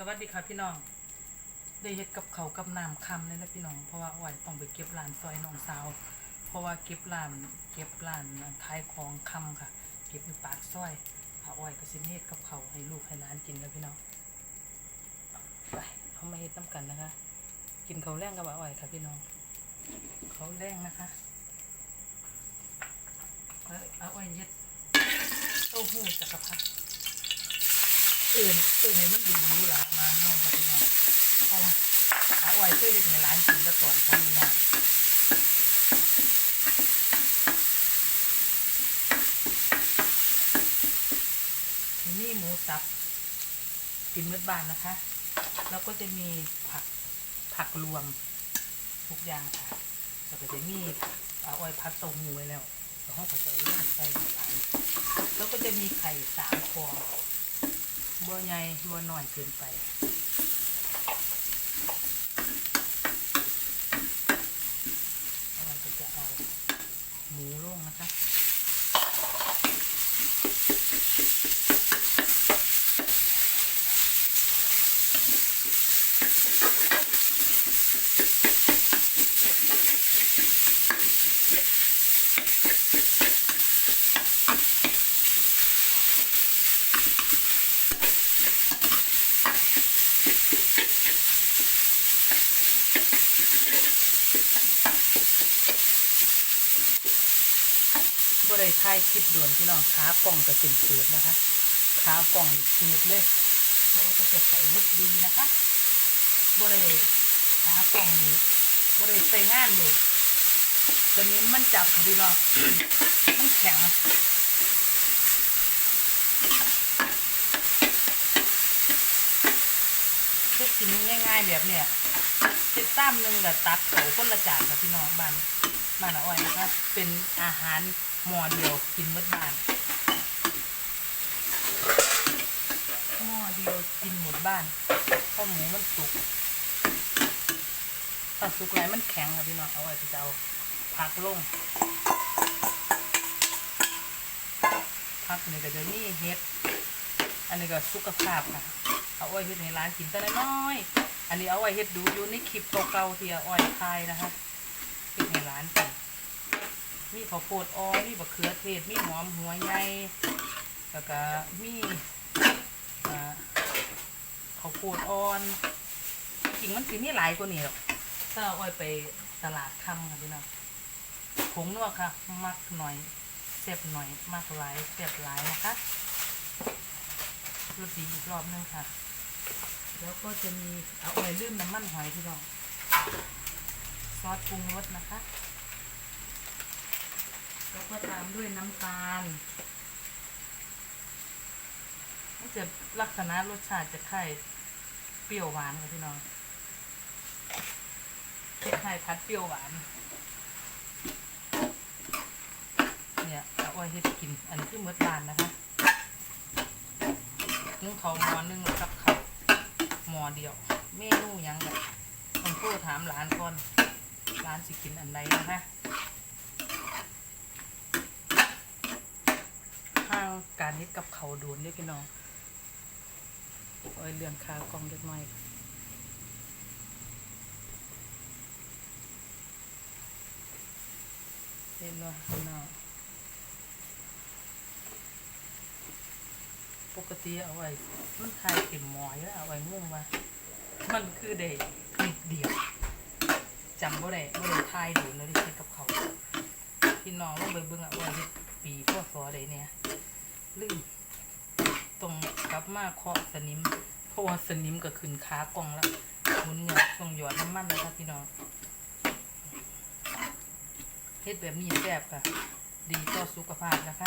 สวัสดีค่ะพี่น้อง ได้เฮ็ดกับเขากับน้ำคำเลยนะพี่น้อง เพราะว่าอ้อยต้องไปเก็บร้านซอยน้องสาว เพราะว่าเก็บร้านเก็บร้านขายของคำค่ะ เก็บอยู่ปากซอยอาอ้อยก็สิเฮ็ดกับเขาให้ลูกให้หลานกินแล้วพี่น้องไปเขามาเฮ็ดน้ำกันนะคะ กินเขาแรงกับอ้อยค่ะพี่น้อง เขาแรงนะคะเอาอาอ้อยเฮ็ดเต้าหู้จักรพรรดิ เอื่นเอื่นให้มันดูรู้หลามาเฮาค่ะพี่น้องเพราะว่าอาอ้อยเคยเฮ็ดในร้านกินต่ก่อนของนี่น้องนี่หมูสับกินมื้อบ้านนะคะ แล้วก็จะมีผักผักรวมทุกอย่างค่ะแล้วก็จะมีอาอ้อยพัดต้าหู้ไว้แล้วแล้วห้องก็จะเอาเรื่องใส่ในร้านแล้วก็จะมีไข่สามฟอง บัวใหญ่บัวหน่อยเกินไป เราก็จะเอาหมูลงนะคะ ท้ายคลิปด่วนพี่น้องขากล่องก็เป็นเสืดนะคะขากล่องเสืดเลยเราก็จะใส่มุดดีนะคะบ่ได้ขากล่องนี่บ่ได้ใส่งานเลยตัวนี้มันจับค่ะพี่น้องมันแข็งเฮ็ดกินง่าย ๆ แบบเนี้ยเฮ็ดตั้มหนึ่งกับตักเขาคนละจานค่ะพี่น้องบ้านบ้านอาอ้อยนะคะเป็นอาหาร หม้อเดียวกินหมดบ้านหม้อเดียวกินหมดบ้านข้าวหมูมันสุกถ้าสุกไรมันแข็งค่ะพี่น้องเอาไว้จะเอาผักลงผักนี่ก็จะนี่เฮ็ดอันนี้ก็สุขภาพค่ะเอาไว้เฮ็ดในร้านกินแต่น้อยอันนี้เอาไว้เฮ็ดดูอยู่ในคลิปเก่าๆที่อาอ้อยทายนะคะเฮ็ดให้ร้านกิน มีข้าวโพดอ่อนมีบะเขือเทศ มีหอมหัวใหญ่แล้วก็มีข้าวโพดอ่อนจริงมันสิมีหลายกว่านี้หรอกถ้าเอาไว้ไปตลาดค่ำค่ะพี่น้องผงนัวค่ะ มักหน่อยเสียบหน่อยมักหลายเสียบหลายนะคะรสดีอีกรอบนึงค่ะ แล้วก็จะมีเอาไว้ลืมน้ำมันหอยพี่น้องซอสปรุงรสนะคะ ก็ตามด้วยน้ำตาลมันจะลักษณะรสชาติจะคล้ายเปรี้ยวหวานค่ะพี่น้องคล้ายพัดเปรี้ยวหวาน เนี่ยเอาไว้ให้กิน อันนี้คือเมืดบานนะคะนึ่งเขาวหมอนึ่งแล้วกับเขาวหมอเดียว เมนูยังแบบต้องโทรถามหลานก่อนร้านสิกินอันใดนะคะางการเฮ็ดกับเขาวโดนเรียพี่น้องโอ้ยเรื่องคากองเล็กน้อยเล่นว่าข้างนอกปกติเอาไว้มันทายเต็มหมอยแล้วเอาไว้งงว่ามันคือได้นิดเดียวจำบ่ได้บ่ได้ทายดูเลยที่เฮ็ดกับเขาพี่น้องลองไปเบิ่งอะว่าเฮ็ดปีพศใดเนี่ย ลืมตรงกลับมาเคาะสนิม เพราะว่าสนิมก็ขึ้นขากล่องแล้วหมุนเงยช่วงหยอดน้ำมันนะครับพี่น้องเฮ็ดแบบนี้แซ่บค่ะ ดีต่อสุขภาพนะคะ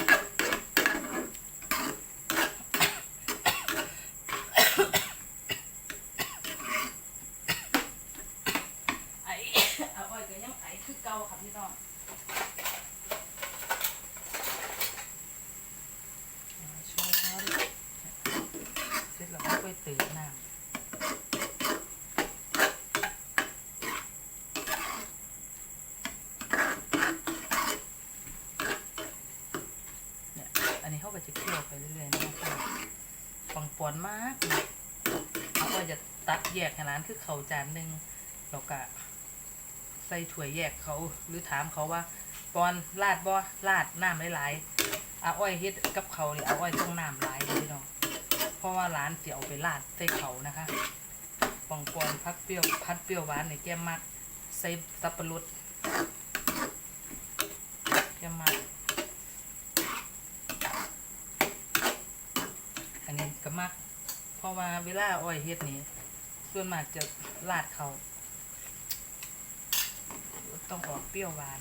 ไอ เอาอ้อยก็ยังไอคือเก่าค่ะพี่น้องเอาช้อนเสร็จแล้วก็ไปตื่นน้ำเนี่ยอันนี้เขาก็จะเคี่ยวไปเรื่อยๆนะคะปังปอนมากเลยเอาไว้ตักแยกให้ร้านคือเขาจานหนึ่งแล้วก็ใส่ถ้วแยกเขาหรือถามเขาว่าปอนลาดบ่ลาดน้ำหลายๆอาอ้อยเฮ็ดกับเขาวนี่อาอ้อยต้องน้ำหลายพี่น้องเพราะว่าร้านเสียเอาไปลาดใส่เขานะคะปองปอนพักเปรี้ยวพัดเปรี้ยวหวานในแก้มมักใส่สับปะรดแก้มมัก อันนี้ ก็มัก เพราะว่าเวลาอ้อยเฮ็ดนี่ส่วนมากจะลาดเขาต้องออกเปรี้ยวหวาน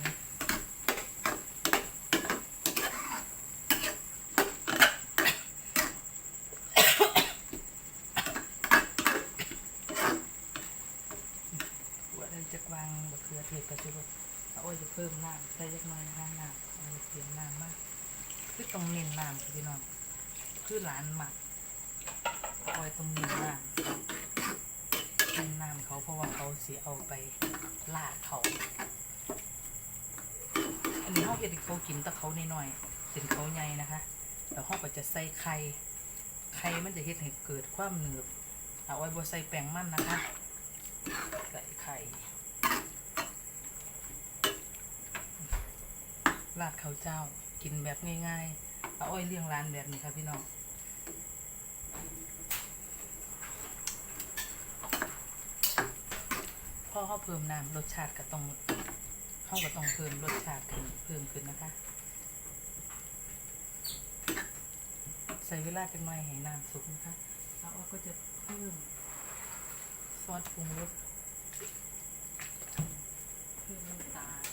เรจะวางบะเขือเทศไปสิลูกเอาอ้อยจะเพิ่มน้ำใส่เล็กน้อยนะคะน้ำเอาเตรียมน้ำมาก คือต้องเน้นน้ำค่ะพี่น้องคือหลานหมัก อาอ้อยต้องเน้น้ำเน้นน้ำเขาเพราะว่าเขาเสียเอาไปลาดเขา อันนี้เขาเห็ดเขากินแต่เขาน้อยๆเป็นเขาใหญ่นะคะแล้วเขาก็จะใส่ไข่ไข่มันจะเฮ็ดให้เกิดความหนืดเอาไว้บ่ใส่แป้งมันนะคะใส่ไข่ราดข้าวเจ้ากินแบบง่ายๆเอาอ้อยเลี้ยงร้านแบบนี้ค่ะพี่น้อง อเขาเพิ่มน้ำรสชาติก็ต้องเขาก็ต้องเพิ่มรสชาติขึ้นเพิ่มขึ้นนะคะ ใส่เวลาจังหน่อยให้น้ำสุกนะคะแล้วก็จะเพิ่มซอสปรุงรสเพิ่มน้ำตาล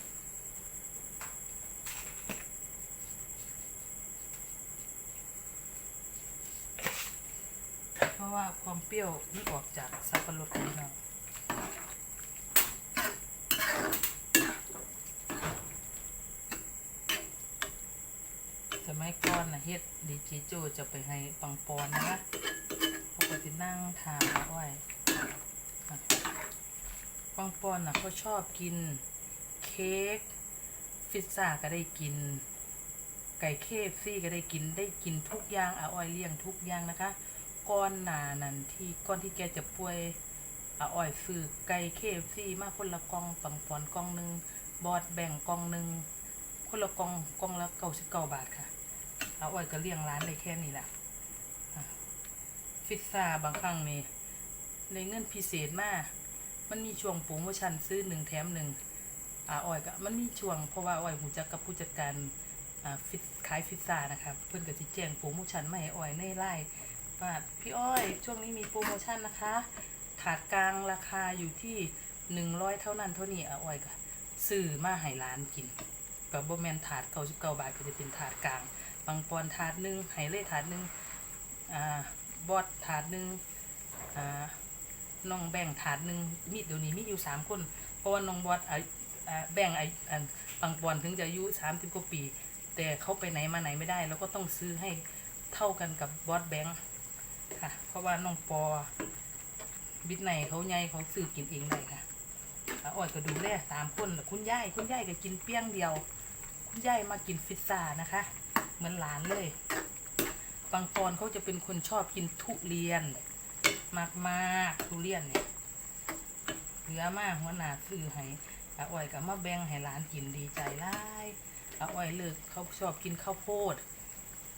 เพราะว่าความเปรี้ยวนี่ออกจากสับปะรดนี่เนาะส มัยก่อนนะเฮ็ดดีจโจจะไปให้ปังปอนนะคะเขาก็จะนั่งทานอ้อยอะปังปอนน่ะเขาชอบกิน เค้กพิซซ่าก็ได้กิน ไก่เคฟซี่ก็ได้กินได้กินทุกอย่างอาอ้อยเลี้ยงทุกอย่างนะคะก้อนหนานั่นที่ก้อนที่แกจะป่วยอาอ้อยซื้อไก่เคฟซี่มาคนละกล่องปังปอนกล่องหนึ่งบอดแบ่งกล่องหนึ่งคนละกล่องกล่องละเก้าสิบเก้าบาทค่ะ เอาอ้อยก็เลี้ยงร้านได้แค่นี้แหละอะพิซซ่าบางครั้งนี่ในเงินพิเศษมาก มันมีช่วงโปรโมชั่นซื้อหนึ่งแถมหนึ่งอาอ้อยก็มันมีช่วงเพราะว่าอ้อยหูจักกับผู้จัดการอ่าฟิตขายฟิตซ่านะครับเพื่อนก็สิแจ้งโปรโมชั่นมาให้อ้อยในไลน์ว่าพี่อ้อยช่วงนี้มีโปรโมชั่นนะคะ ถาดกลางราคาอยู่ที่หนึ่งร้อยเท่านั้นเท่านี้อาอ้อยก็ซื้อมาให้ร้านกินกับบ่แมนถาดเก้าสิบเก้าบาทก็จะเป็นถาดกลาง บางปอนถาดหนึ่งไฮเล่ถาดหนึ่งอ่าบอดถาดหนึ่งอ่าน้องแบ่งถาดหนึ่งมีเดี๋ยวนี้มีอยู่สามคน เพราะว่าน้องบอสอายุอ่าแบ่งไออันบางปอนถึงจะอายุสามสิบกว่าปี แต่เขาไปไหนมาไหนไม่ได้ แล้วก็ต้องซื้อให้เท่ากันกับบอสแบงค์ค่ะ เพราะว่าน้องปอบิดไหนเขาใหญ่เขาซื้อกินเองได้ค่ะอาอ้อยก็ดูแลสามคนคุณยายคุณยายก็กินเปี้ยงเดียว คุณยายมากินฟิซซ่านะคะ เหมือนหลานเลย บางปอนเขาจะเป็นคนชอบกินทุเรียน มากๆทุเรียนเนี่ยเหลือมากหัวหน้าซื้อให้อาอ้อยกับมาแบ่งให้หลานกินดีใจร้ายอาอ้อยเลิกเขาชอบกินข้าวโพด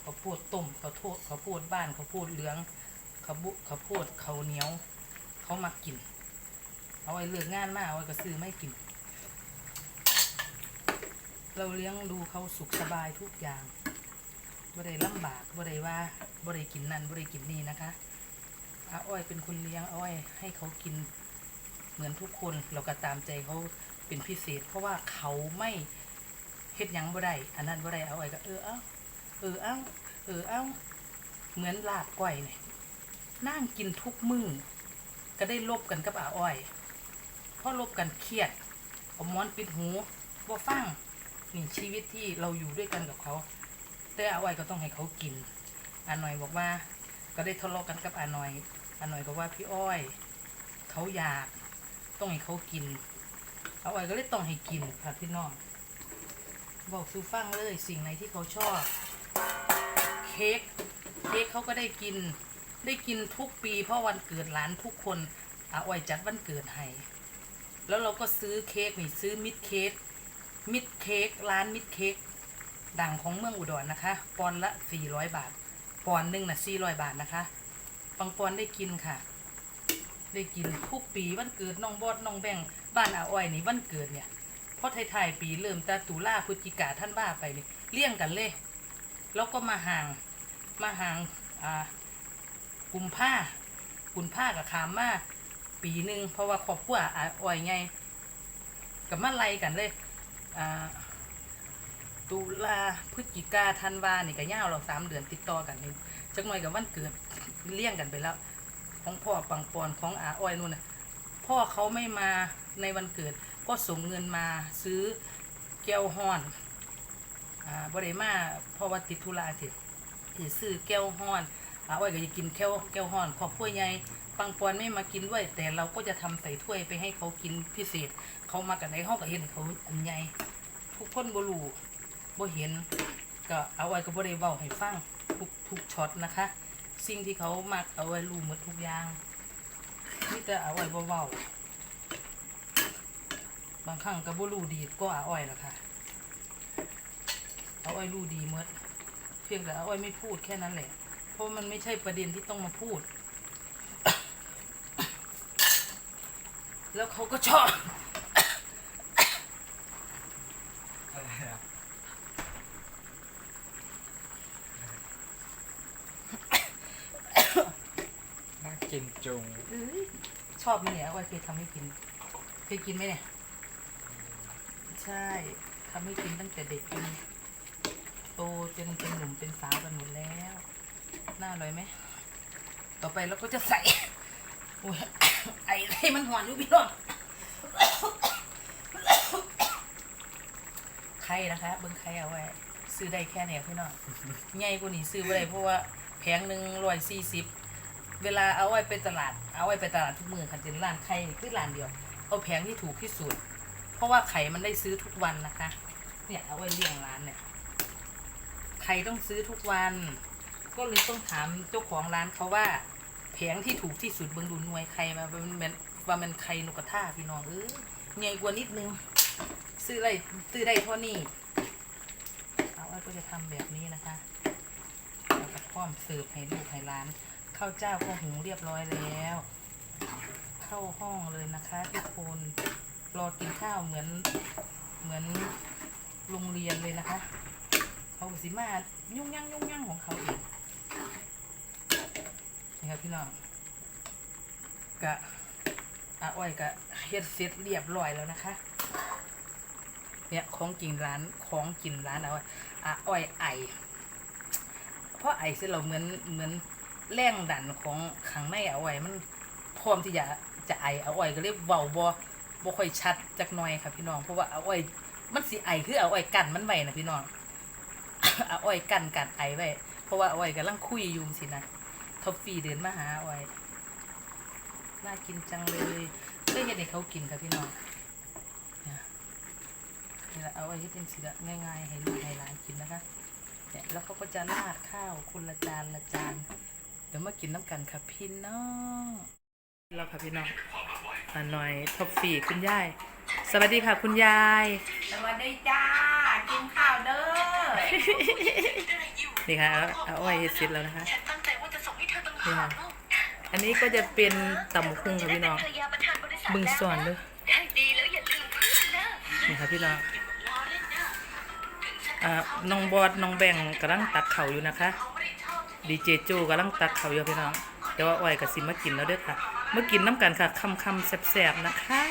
ข้าวโพดต้มข้าวโพดข้าวโพดบ้านข้าวโพดเหลืองข้าวบุข้าวโพดข้าวเหนียวเขามากินเอาไว้เลิกงานมาเอาไว้ก็ซื้อไม่กิน เราเลี้ยงดูเขาสุขสบายทุกอย่าง บ่ได้ลำบากบ่ได้ว่าบ่ได้กินนั่นบ่ได้กินนี่นะคะอาอ้อยเป็นคนเลี้ยงอ้อย ให้เขากินเหมือนทุกคนเราก็ตามใจเขาเป็นพิเศษ เพราะว่าเขาไม่เฮ็ดหยังบ่ได้อันนั้นบ่ได้เอาไว้ก็เออเอ้าเออเอ้าเออเอ้าเหมือนลาบก้อยเนี่ยนั่งกินทุกมื้อก็ได้ลบกันกับอาอ้อยเพราะลบกันเครียดเอาม้อนปิดหูบ่ฟังนี่ชีวิตที่เราอยู่ด้วยกันกับเขา แต่อาอ้อยก็ต้องให้เขากินอาหน่อยบอกว่า ก็ได้ทะเลาะกันกับอาหน่อยอาหน่อยก็ว่าพี่อ้อยเขาอยากต้องให้เขากินเอาไว้ก็เลยต้องให้กินค่ะพี่น้องบอกซูฟังเลยสิ่งไหนที่เขาชอบ เค้กเค้กเขาก็ได้กิน ได้กินทุกปี เพราะวันเกิดหลานทุกคนอาอ้อยจัดวันเกิดให้แล้วเราก็ซื้อเค้กนี่ซื้อมิดเค้กมิดเค้กร้านมิดเค้ก ดังของเมืองอุดรนะคะ ปอนละสี่ร้อยบาท ปอนหนึ่งนะสี่ร้อยบาทนะคะบางปอนได้กินค่ะ ได้กินทุกปีวันเกิดน้องบอดน้องแบงบ้านอาอ้อยนี่วันเกิดเนี่ยเพราะไทยๆปีเริ่มแต่ตุลาพฤศจิกาท่านบ้าไปนี่เลี่ยงกันเลย แล้วก็มาห่างมาห่างอ่ากุมผ้ากุมผ้ากับขามมาปีหนึ่งเพราะว่าครอบครัวอาอ้อยไงกับมาไล่กันเลยอ่า ตุลาพฤศจิกาธันวาเนี่ก็ยาวเราสามเดือนติดต่อกันนี่จักหน่อยกับวันเกิดเลี่ยงกันไปแล้ว ของพ่อปังปอนของอาอ้อยนู่นน่ะพ่อเขาไม่มาในวันเกิด ก็ส่งเงินมาซื้อแก้วฮ้อนอ่าบริมาเพราะว่าติดธุระสิซื้อแก้วฮ้อนอาอ้อยก็จะกินแก้วแก้วฮ้อนครอบครัวใหญ่ปังปอนไม่มากินด้วย แต่เราก็จะทำใส่ถ้วยไปให้เขากินพิเศษ เขามากันในห้องก็เห็นเขาอันใหญ่ทุกคนบ่รู้ บ่เห็นก็เอาไว้ก็บ่ได้เว้าให้ฟังทุกทุกช็อตนะคะ สิ่งที่เขามักเอาไว้รู้หมดทุกอย่างนี่แต่เอาไว้บ่เว้าบางครั้งก็บ่รู้ดีก็อาอ้อยล่ะค่ะเอาอ้อยรู้ดีหมดเพียงแต่เอาอ้อยไม่พูดแค่นั้นแหละ เพราะมันไม่ใช่ประเด็นที่ต้องมาพูด แล้วเขาก็ชอบ อะไรอะ น่า กินจุงชอบไหมเนี่ยเอาอ้อยเคยทำให้กิน เคยกินไหมเนี่ย ใช่ทำให้กินตั้งแต่เด็กจนโตจนเป็นหนุ่มเป็นสาวกันหมดแล้ว น่าอร่อยไหม ต่อไปเราก็จะใส่โอ้ยไอ้ให้มันหวานอยู่พี่น้องไข่นะคะเบิ้งไข่เอาไว้ซื้อได้แค่เนี้ยพี่น้องใหญ่กว่านี้ซื้อไว้เพราะว่าแพงหนึ่งร้อยสี่สิบ เวลาเอาไว้ไปตลาด เอาไว้ไปตลาดทุกมือคันเป็นร้านไข่คือร้านเดียว เอาแพงที่ถูกที่สุด เพราะว่าไข่มันได้ซื้อทุกวันนะคะ เนี่ยเอาไว้เลี้ยงร้านเนี่ย ไข่ต้องซื้อทุกวัน ก็เลยต้องถามเจ้าของร้านเขาว่าแผงที่ถูกที่สุดเบิ่งดูหน่วยไข่มาว่ามันเป็นว่ามันไข่นกกระทาพี่น้องเออใหญ่กว่านิดนึง ซื้อได้ซื้อได้เท่านี้เอาไว้ก็จะทำแบบนี้นะคะแล้วก็พร้อมเสิร์ฟให้ลูกให้ร้าน ข้าวเจ้าก็หุงเรียบร้อยแล้ว เข้าห้องเลยนะคะทุกคนรอกินข้าวเหมือนเหมือนโรงเรียนเลยนะคะ เขาสิมายุ่งยั่งยุ่งยั่งของเขาเองนี่ครับพี่น้องกะอาอ้อยกะเฮ็ดเสร็จเรียบร้อยแล้วนะคะ เนี่ยของกินร้านของกินร้านอาอ้อยอาอ้อยไอเพราะไอเสร็จเราเหมือนเหมือน แรงดันของข้างในอาอ้อยมันพร้อมที่จะจะไอเอาอ้อยก็เรียกเบาบ่บ่ค่อยชัดจักหน่อยค่ะพี่น้องเพราะว่าเอาอ้อยมันสิไอคือเอาอ้อยกันมันไว้นะพี่น้องเอาอ้อยกันกันไอไว้เพราะว่าเอาอ้อยกำลังคุยอยู่สินะท็อฟฟี่เดินมาหาอาอ้อยน่ากินจังเลยเคยเห็นให้เขากินค่ะพี่น้องนี่แหละเอาไว้ให้เป็นสิละง่ายๆให้ลูกให้หลานกินนะคะเนี่ยแล้วเขาก็จะราดข้าวคนละจานละจาน ดี๋ยวมากินน้ำกันค่ะพี่น้องแล้วค่ะพี่น้องอ่าหน่อยทอฟฟี่คุณยาย สวัสดีค่ะคุณยาย สวัสดีจ้า กินข้าวเด้อ นี่ค่ะเอาเอาอ้อยเฮ็ดเสร็จแล้วนะคะฉันตั้งใจว่าจะส่งให้เธอต่างนี่หาค่ะกลูกอันนี้ก็จะเป็นตำบักหุ่งค่ะพี่น้องภรรยาประธานบริษัทบึงสอนเลยได้ดีแล้วอย่าลืมเพื่อนนะนี่ค่ะพี่น้องล้อเล่นนะถึงฉันอ่าน้องบอดน้องแบงกำลังตักเข่าวอยู่นะคะเขาไม่ไดีเจโจกำลังตักเข่าวอยู่พี่น้องเดี๋ยวว่าอ้อยกับสิมากินแล้วเด้อค่ะมากินน้ำกันค่ะคำคำแสบๆนะคะ